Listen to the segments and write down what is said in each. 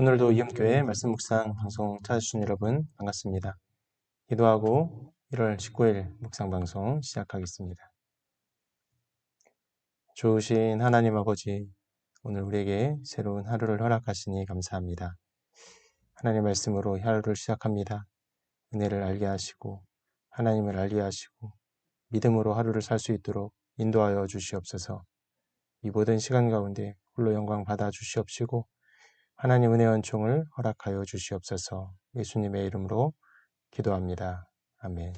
오늘도 이음교회 말씀 묵상 방송 찾아주신 여러분 반갑습니다. 기도하고 1월 19일 묵상 방송 시작하겠습니다. 좋으신 하나님 아버지, 오늘 우리에게 새로운 하루를 허락하시니 감사합니다. 하나님 말씀으로 하루를 시작합니다. 은혜를 알게 하시고 하나님을 알게 하시고 믿음으로 하루를 살 수 있도록 인도하여 주시옵소서. 이 모든 시간 가운데 홀로 영광 받아 주시옵시고 하나님 은혜 원총을 허락하여 주시옵소서. 예수님의 이름으로 기도합니다. 아멘.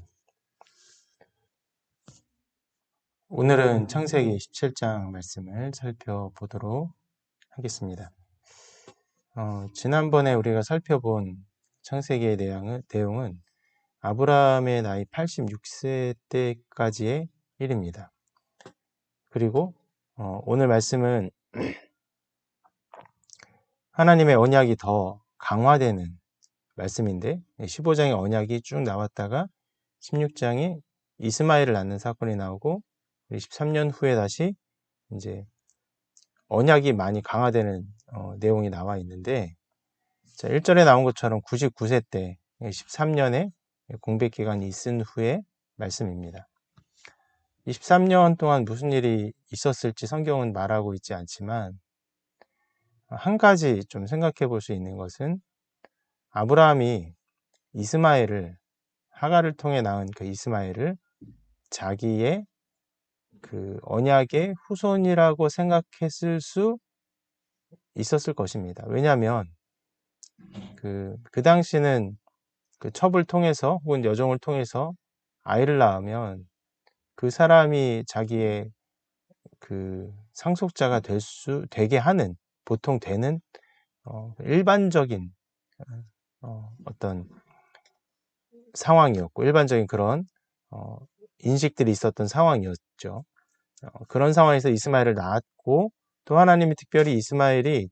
오늘은 창세기 17장 말씀을 살펴보도록 하겠습니다. 어, 지난번에 우리가 살펴본 창세기의 내용은, 내용은 아브라함의 나이 86세 때까지의 일입니다. 그리고 어, 오늘 말씀은 하나님의 언약이 더 강화되는 말씀인데 15장의 언약이 쭉 나왔다가 16장에 이스마엘을 낳는 사건이 나오고 23년 후에 다시 이제 언약이 많이 강화되는 어, 내용이 나와 있는데 자, 1절에 나온 것처럼 99세 때 13년의 공백 기간이 있은 후에 말씀입니다. 23년 동안 무슨 일이 있었을지 성경은 말하고 있지 않지만 한 가지 좀 생각해 볼 수 있는 것은 아브라함이 이스마엘을 하가를 통해 낳은 그 이스마엘을 자기의 그 언약의 후손이라고 생각했을 수 있었을 것입니다. 왜냐하면 그, 그 당시는 그 첩을 통해서 혹은 여종을 통해서 아이를 낳으면 그 사람이 자기의 그 상속자가 될 수, 되게 하는 보통 되는 어, 일반적인 어, 어떤 상황이었고 일반적인 그런 어, 인식들이 있었던 상황이었죠. 어, 그런 상황에서 이스마엘을 낳았고 또 하나님이 특별히 이스마엘이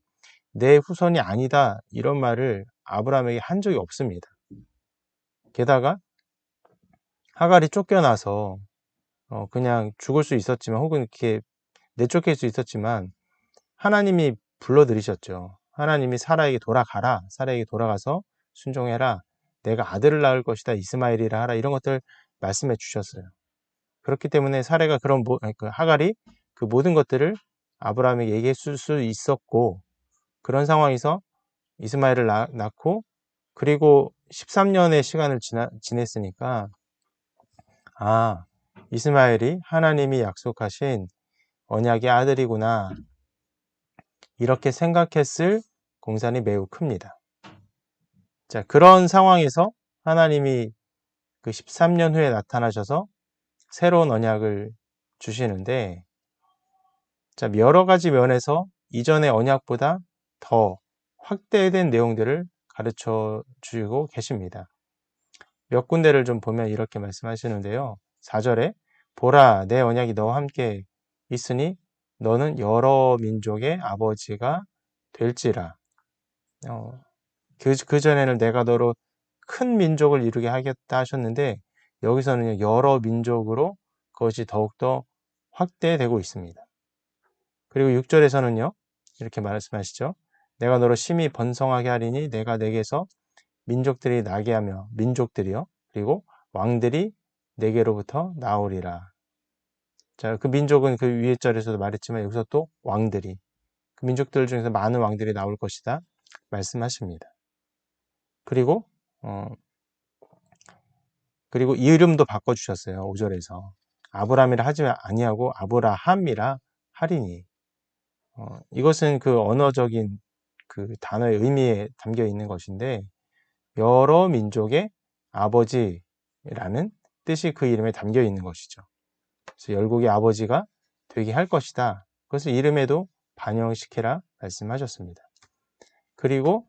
내 후손이 아니다 이런 말을 아브라함에게 한 적이 없습니다. 게다가 하갈이 쫓겨나서 어, 그냥 죽을 수 있었지만 혹은 이렇게 내쫓길 수 있었지만 하나님이 불러들이셨죠. 하나님이 사라에게 돌아가라. 사라에게 돌아가서 순종해라. 내가 아들을 낳을 것이다. 이스마엘이라 하라. 이런 것들 말씀해 주셨어요. 그렇기 때문에 사례가 그런 그 하갈이 그 모든 것들을 아브라함에게 얘기했을 수 있었고 그런 상황에서 이스마엘을 낳고 그리고 13년의 시간을 지나, 지냈으니까 아 이스마엘이 하나님이 약속하신 언약의 아들이구나 이렇게 생각했을 공산이 매우 큽니다. 자, 그런 상황에서 하나님이 그 13년 후에 나타나셔서 새로운 언약을 주시는데, 자, 여러 가지 면에서 이전의 언약보다 더 확대된 내용들을 가르쳐 주고 계십니다. 몇 군데를 좀 보면 이렇게 말씀하시는데요. 4절에 보라 내 언약이 너와 함께 있으니 너는 여러 민족의 아버지가 될지라. 어, 그, 그전에는 내가 너로 큰 민족을 이루게 하겠다 하셨는데, 여기서는 여러 민족으로 그것이 더욱더 확대되고 있습니다. 그리고 6절에서는요, 이렇게 말씀하시죠. 내가 너로 심히 번성하게 하리니 내가 내게서 민족들이 나게 하며, 민족들이요. 그리고 왕들이 내게로부터 나오리라. 자, 그 민족은 그 위에 절에서도 말했지만 여기서 또 왕들이 그 민족들 중에서 많은 왕들이 나올 것이다 말씀하십니다. 그리고 어 그리고 이름도 바꿔 주셨어요. 5절에서 아브라함이라 하지 아니하고 아브라함이라 하리니 어, 이것은 그 언어적인 그 단어의 의미에 담겨 있는 것인데 여러 민족의 아버지라는 뜻이 그 이름에 담겨 있는 것이죠. 그래서 열국의 아버지가 되게 할 것이다. 그것을 이름에도 반영시키라 말씀하셨습니다. 그리고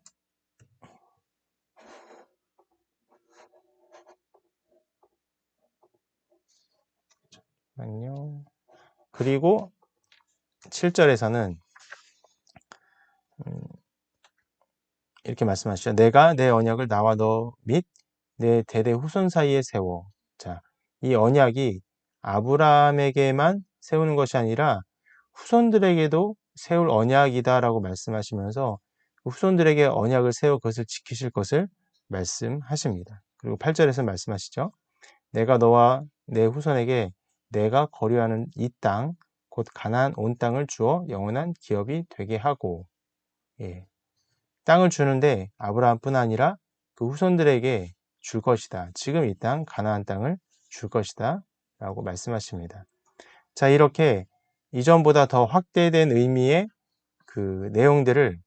잠깐만요. 그리고 7절에서는 음, 이렇게 말씀하시죠. 내가 내 언약을 나와 너 및 내 대대 후손 사이에 세워. 자, 이 언약이 아브라함에게만 세우는 것이 아니라 후손들에게도 세울 언약이다라고 말씀하시면서 후손들에게 언약을 세워 그것을 지키실 것을 말씀하십니다. 그리고 8절에서 말씀하시죠. 내가 너와 내 후손에게 내가 거류하는 이 땅, 곧 가나안 온 땅을 주어 영원한 기업이 되게 하고, 예. 땅을 주는데 아브라함뿐 아니라 그 후손들에게 줄 것이다. 지금 이 땅, 가나안 땅을 줄 것이다. 라고 말씀하십니다. 자, 이렇게 이전보다 더 확대된 의미의 그 내용들을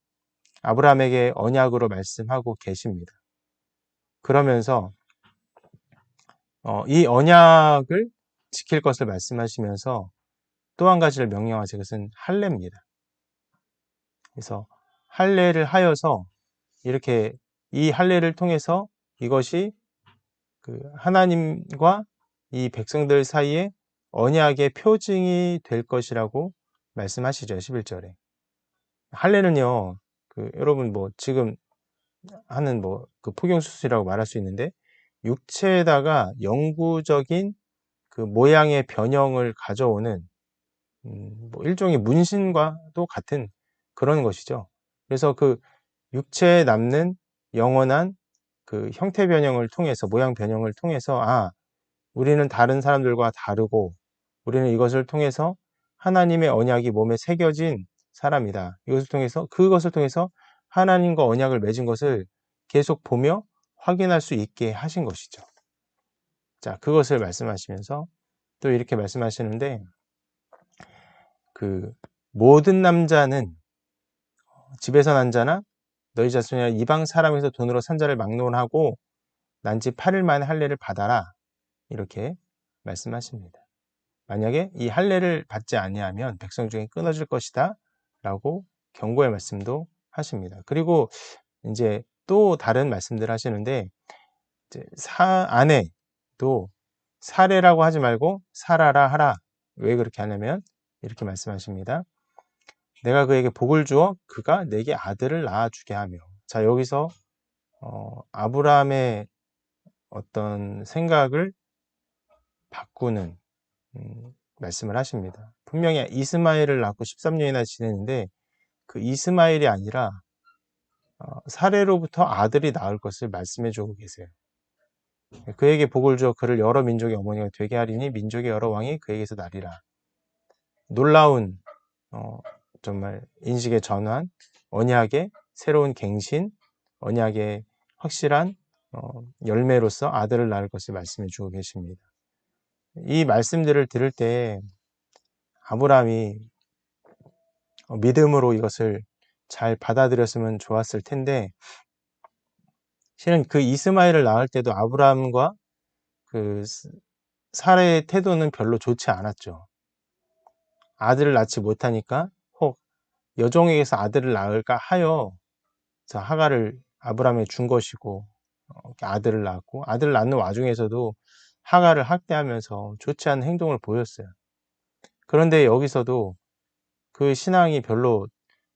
아브라함에게 언약으로 말씀하고 계십니다. 그러면서 어, 이 언약을 지킬 것을 말씀하시면서 또 한 가지를 명령하신 것은 할례입니다. 그래서 할례를 하여서 이렇게 이 할례를 통해서 이것이 그 하나님과 이 백성들 사이에 언약의 표징이 될 것이라고 말씀하시죠. 11절에. 할례는요. 그 여러분 뭐 지금 하는 뭐 그 포경 수술이라고 말할 수 있는데 육체에다가 영구적인 그 모양의 변형을 가져오는 음, 뭐 일종의 문신과도 같은 그런 것이죠. 그래서 그 육체에 남는 영원한 그 형태 변형을 통해서 모양 변형을 통해서 아 우리는 다른 사람들과 다르고 우리는 이것을 통해서 하나님의 언약이 몸에 새겨진 사람이다. 이것을 통해서 그것을 통해서 하나님과 언약을 맺은 것을 계속 보며 확인할 수 있게 하신 것이죠. 자, 그것을 말씀하시면서 또 이렇게 말씀하시는데 그 모든 남자는 집에서 난 자나 너희 자손이나 이방 사람에서 돈으로 산 자를 막론하고 난 지 8일 만에 할례를 받아라. 이렇게 말씀하십니다. 만약에 이 할례를 받지 아니하면 백성 중에 끊어질 것이다. 라고 경고의 말씀도 하십니다. 그리고 이제 또 다른 말씀들 하시는데 사 안에도 사례라고 하지 말고 살아라 하라. 왜 그렇게 하냐면 이렇게 말씀하십니다. 내가 그에게 복을 주어 그가 내게 아들을 낳아주게 하며. 자, 여기서, 어, 아브라함의 어떤 생각을 바꾸는, 음, 말씀을 하십니다. 분명히 이스마엘을 낳고 13년이나 지냈는데 그 이스마엘이 아니라 어, 사례로부터 아들이 낳을 것을 말씀해 주고 계세요. 그에게 복을 주어 그를 여러 민족의 어머니가 되게 하리니 민족의 여러 왕이 그에게서 나리라. 놀라운 어, 정말 인식의 전환, 언약의 새로운 갱신, 언약의 확실한 어, 열매로서 아들을 낳을 것을 말씀해 주고 계십니다. 이 말씀들을 들을 때 아브라함이 어, 믿음으로 이것을 잘 받아들였으면 좋았을 텐데 실은 그 이스마엘을 낳을 때도 아브라함과 그 사례의 태도는 별로 좋지 않았죠. 아들을 낳지 못하니까 여종에게서 아들을 낳을까 하여 하가를 아브라함에 준 것이고 어, 아들을 낳았고 아들을 낳는 와중에서도 하가를 학대하면서 좋지 않은 행동을 보였어요. 그런데 여기서도 그 신앙이 별로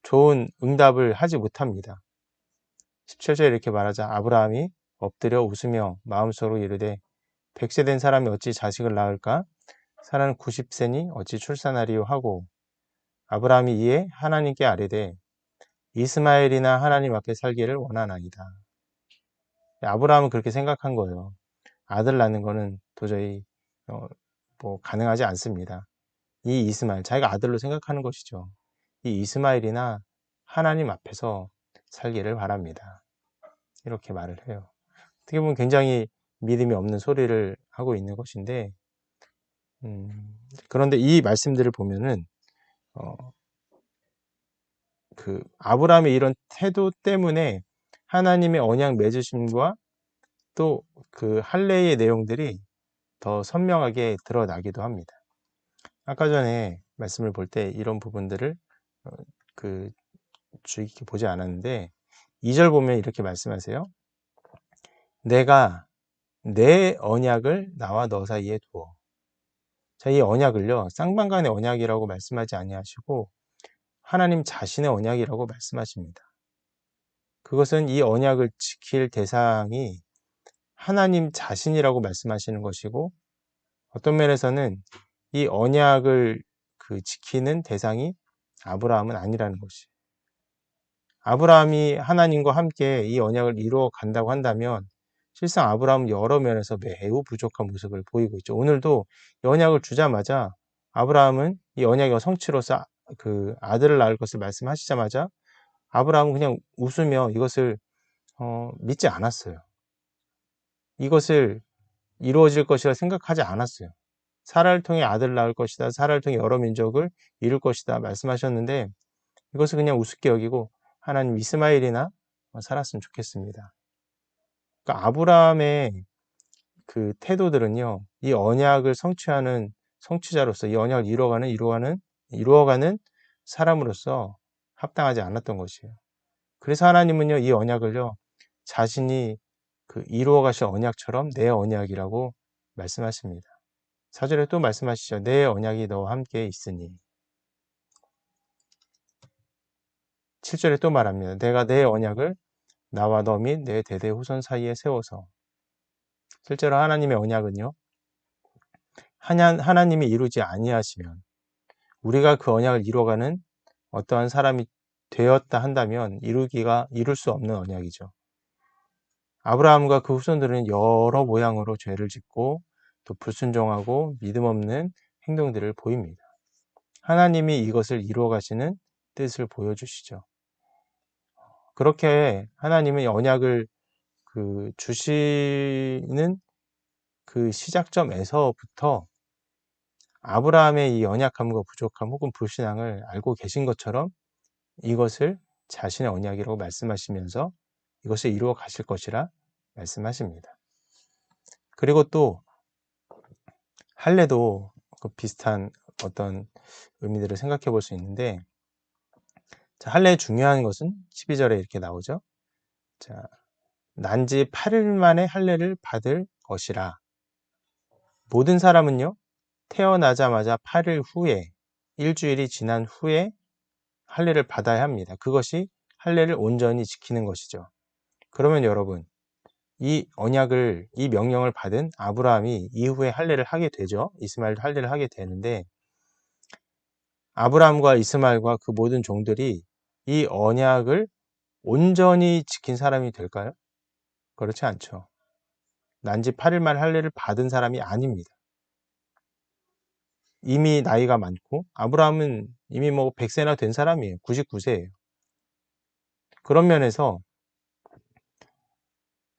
좋은 응답을 하지 못합니다. 17절에 이렇게 말하자 아브라함이 엎드려 웃으며 마음속으로 이르되 백세 된 사람이 어찌 자식을 낳을까? 사람 90세니 어찌 출산하리요 하고 아브라함이 이에 하나님께 아뢰되 이스마엘이나 하나님 앞에 살기를 원하나이다. 아브라함은 그렇게 생각한 거예요. 아들 낳는 거는 도저히 어, 뭐 가능하지 않습니다. 이 이스마엘, 자기가 아들로 생각하는 것이죠. 이 이스마엘이나 하나님 앞에서 살기를 바랍니다. 이렇게 말을 해요. 어떻게 보면 굉장히 믿음이 없는 소리를 하고 있는 것인데, 음, 그런데 이 말씀들을 보면은 어, 그 아브라함의 이런 태도 때문에 하나님의 언약 맺으심과 또 그 할례의 내용들이 더 선명하게 드러나기도 합니다. 아까 전에 말씀을 볼 때 이런 부분들을 어, 그 주의 깊게 보지 않았는데 2절 보면 이렇게 말씀하세요. 내가 내 언약을 나와 너 사이에 두어. 자, 이 언약을요, 쌍방간의 언약이라고 말씀하지 아니하시고, 하나님 자신의 언약이라고 말씀하십니다. 그것은 이 언약을 지킬 대상이 하나님 자신이라고 말씀하시는 것이고, 어떤 면에서는 이 언약을 그 지키는 대상이 아브라함은 아니라는 것이. 아브라함이 하나님과 함께 이 언약을 이루어 간다고 한다면 실상 아브라함은 여러 면에서 매우 부족한 모습을 보이고 있죠. 오늘도 이 언약을 주자마자 아브라함은 이 언약의 성취로서 그 아들을 낳을 것을 말씀하시자마자 아브라함은 그냥 웃으며 이것을 어, 믿지 않았어요. 이것을 이루어질 것이라 생각하지 않았어요. 사라를 통해 아들을 낳을 것이다. 사라를 통해 여러 민족을 이룰 것이다. 말씀하셨는데 이것을 그냥 우습게 여기고 하나님 이스마엘이나 살았으면 좋겠습니다. 그러니까 아브라함의 그 태도들은요, 이 언약을 성취하는 성취자로서 이 언약을 이루어가는 이루어가는 이루어가는 사람으로서 합당하지 않았던 것이에요. 그래서 하나님은요, 이 언약을요, 자신이 그 이루어 가실 언약처럼 내 언약이라고 말씀하십니다. 사절에 또 말씀하시죠. 내 언약이 너와 함께 있으니. 7절에 또 말합니다. 내가 내 언약을 나와 너 및 내 대대 후손 사이에 세워서 실제로 하나님의 언약은요. 하나 님이 이루지 아니하시면 우리가 그 언약을 이루어가는 어떠한 사람이 되었다 한다면 이루기가 이룰 수 없는 언약이죠. 아브라함과 그 후손들은 여러 모양으로 죄를 짓고 또 불순종하고 믿음 없는 행동들을 보입니다. 하나님이 이것을 이루어 가시는 뜻을 보여주시죠. 그렇게 하나님은 언약을 그 주시는 그 시작점에서부터 아브라함의 이 연약함과 부족함 혹은 불신앙을 알고 계신 것처럼 이것을 자신의 언약이라고 말씀하시면서 이것을 이루어 가실 것이라 말씀하십니다. 그리고 또 할례도 그 비슷한 어떤 의미들을 생각해 볼 수 있는데 자, 할례의 중요한 것은 12절에 이렇게 나오죠. 자, 난지 8일 만에 할례를 받을 것이라. 모든 사람은요, 태어나자마자 8일 후에, 일주일이 지난 후에 할례를 받아야 합니다. 그것이 할례를 온전히 지키는 것이죠. 그러면 여러분, 이 언약을, 이 명령을 받은 아브라함이 이후에 할례를 하게 되죠. 이스마엘도 할례를 하게 되는데, 아브라함과 이스마엘과 그 모든 종들이 이 언약을 온전히 지킨 사람이 될까요? 그렇지 않죠. 난지 8일만 할례를 받은 사람이 아닙니다. 이미 나이가 많고 아브라함은 이미 뭐 100세나 된 사람이에요. 99세예요. 그런 면에서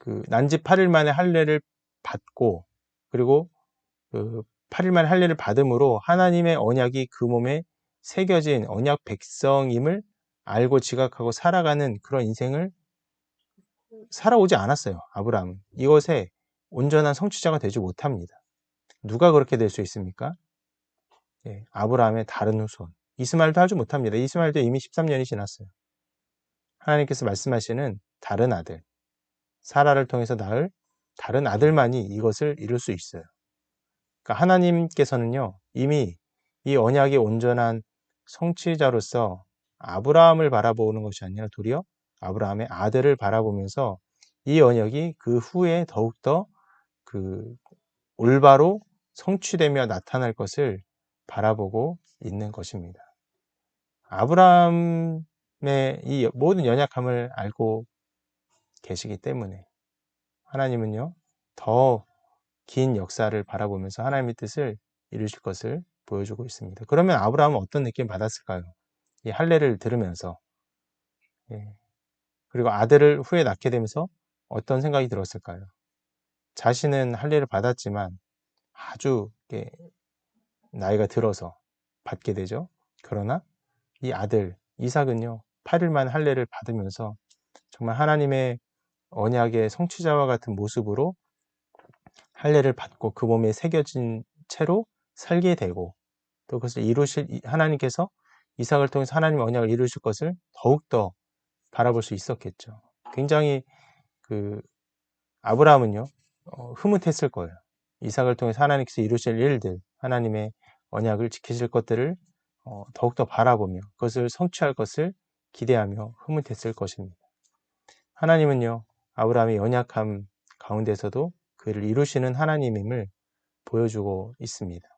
그 난지 8일 만에 할례를 받고 그리고 그 8일 만에 할례를 받음으로 하나님의 언약이 그 몸에 새겨진 언약 백성임을 알고 지각하고 살아가는 그런 인생을 살아오지 않았어요. 아브라함은. 이것에 온전한 성취자가 되지 못합니다. 누가 그렇게 될 수 있습니까? 예, 아브라함의 다른 후손. 이스마엘도 하지 못합니다. 이스마엘도 이미 13년이 지났어요. 하나님께서 말씀하시는 다른 아들, 사라를 통해서 낳을 다른 아들만이 이것을 이룰 수 있어요. 그러니까 하나님께서는요, 이미 이 언약의 온전한 성취자로서 아브라함을 바라보는 것이 아니라 도리어 아브라함의 아들을 바라보면서 이 언약이 그 후에 더욱더 그 올바로 성취되며 나타날 것을 바라보고 있는 것입니다. 아브라함의 이 모든 연약함을 알고 계시기 때문에 하나님은요, 더 긴 역사를 바라보면서 하나님의 뜻을 이루실 것을 보여주고 있습니다. 그러면 아브라함은 어떤 느낌 받았을까요? 이 할례를 들으면서 예. 그리고 아들을 후에 낳게 되면서 어떤 생각이 들었을까요? 자신은 할례를 받았지만 아주 나이가 들어서 받게 되죠. 그러나 이 아들 이삭은요 8일만 할례를 받으면서 정말 하나님의 언약의 성취자와 같은 모습으로 할례를 받고 그 몸에 새겨진 채로 살게 되고 또 그것을 이루실 하나님께서 이삭을 통해서 하나님 언약을 이루실 것을 더욱더 바라볼 수 있었겠죠. 굉장히 그 아브라함은요 어, 흐뭇했을 거예요. 이삭을 통해서 하나님께서 이루실 일들, 하나님의 언약을 지키실 것들을 어, 더욱더 바라보며 그것을 성취할 것을 기대하며 흐뭇했을 것입니다. 하나님은요 아브라함의 연약함 가운데서도 그를 이루시는 하나님임을 보여주고 있습니다.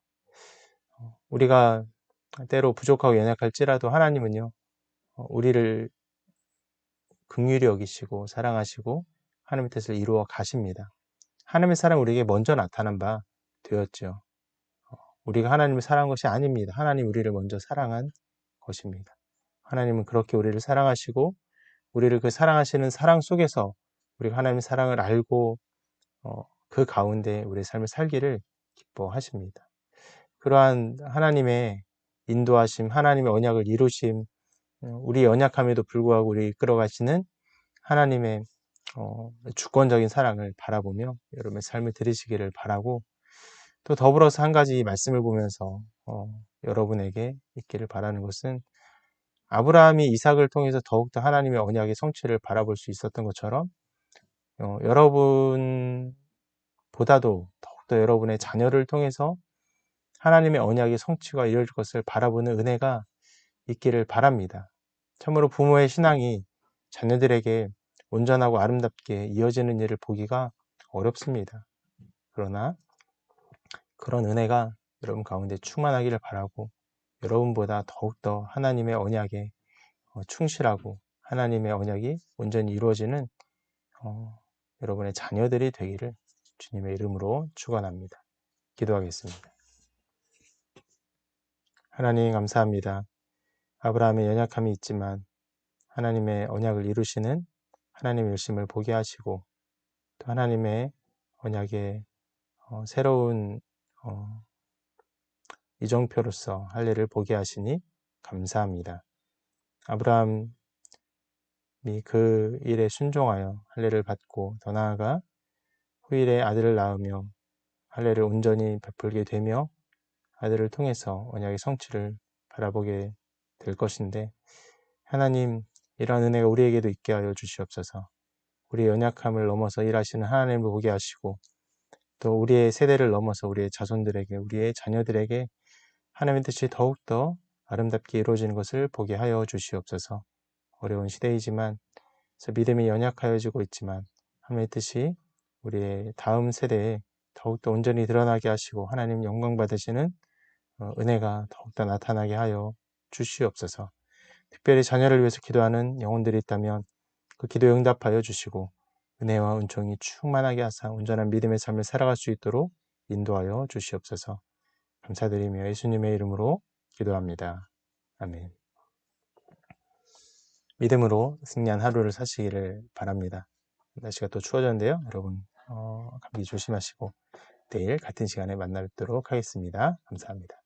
어, 우리가 때로 부족하고 연약할지라도 하나님은요, 어, 우리를 긍휼히 여기시고 사랑하시고 하나님의 뜻을 이루어 가십니다. 하나님의 사랑 우리에게 먼저 나타난 바 되었죠. 어, 우리가 하나님을 사랑한 것이 아닙니다. 하나님 우리를 먼저 사랑한 것입니다. 하나님은 그렇게 우리를 사랑하시고 우리를 그 사랑하시는 사랑 속에서 우리가 하나님의 사랑을 알고 어, 그 가운데 우리의 삶을 살기를 기뻐하십니다. 그러한 하나님의 인도하심, 하나님의 언약을 이루심, 어, 우리 연약함에도 불구하고 우리 이끌어 가시는 하나님의 어, 주권적인 사랑을 바라보며 여러분의 삶을 들으시기를 바라고 또 더불어서 한 가지 말씀을 보면서 어, 여러분에게 있기를 바라는 것은 아브라함이 이삭을 통해서 더욱더 하나님의 언약의 성취를 바라볼 수 있었던 것처럼 어, 여러분보다도 더욱더 여러분의 자녀를 통해서 하나님의 언약의 성취가 이루어질 것을 바라보는 은혜가 있기를 바랍니다. 참으로 부모의 신앙이 자녀들에게 온전하고 아름답게 이어지는 일을 보기가 어렵습니다. 그러나 그런 은혜가 여러분 가운데 충만하기를 바라고 여러분보다 더욱더 하나님의 언약에 어, 충실하고 하나님의 언약이 온전히 이루어지는 어, 여러분의 자녀들이 되기를 주님의 이름으로 축원합니다. 기도하겠습니다. 하나님 감사합니다. 아브라함의 연약함이 있지만 하나님의 언약을 이루시는 하나님의 열심을 보게 하시고 또 하나님의 언약의 어, 새로운 어, 이정표로서 할 일을 보게 하시니 감사합니다. 아브라함이 그 일에 순종하여 할례를 받고 더 나아가 후일에 아들을 낳으며 할례를 온전히 베풀게 되며 아들을 통해서 언약의 성취를 바라보게 될 것인데 하나님 이러한 은혜가 우리에게도 있게 하여 주시옵소서. 우리의 연약함을 넘어서 일하시는 하나님을 보게 하시고 또 우리의 세대를 넘어서 우리의 자손들에게 우리의 자녀들에게 하나님의 뜻이 더욱더 아름답게 이루어지는 것을 보게 하여 주시옵소서. 어려운 시대이지만 믿음이 연약하여지고 있지만 하나님의 뜻이 우리의 다음 세대에 더욱더 온전히 드러나게 하시고 하나님 영광 받으시는 어, 은혜가 더욱더 나타나게 하여 주시옵소서. 특별히 자녀를 위해서 기도하는 영혼들이 있다면 그 기도에 응답하여 주시고 은혜와 은총이 충만하게 하사 온전한 믿음의 삶을 살아갈 수 있도록 인도하여 주시옵소서. 감사드리며 예수님의 이름으로 기도합니다. 아멘. 믿음으로 승리한 하루를 사시기를 바랍니다. 날씨가 또 추워졌는데요. 여러분 어, 감기 조심하시고 내일 같은 시간에 만나뵙도록 하겠습니다. 감사합니다.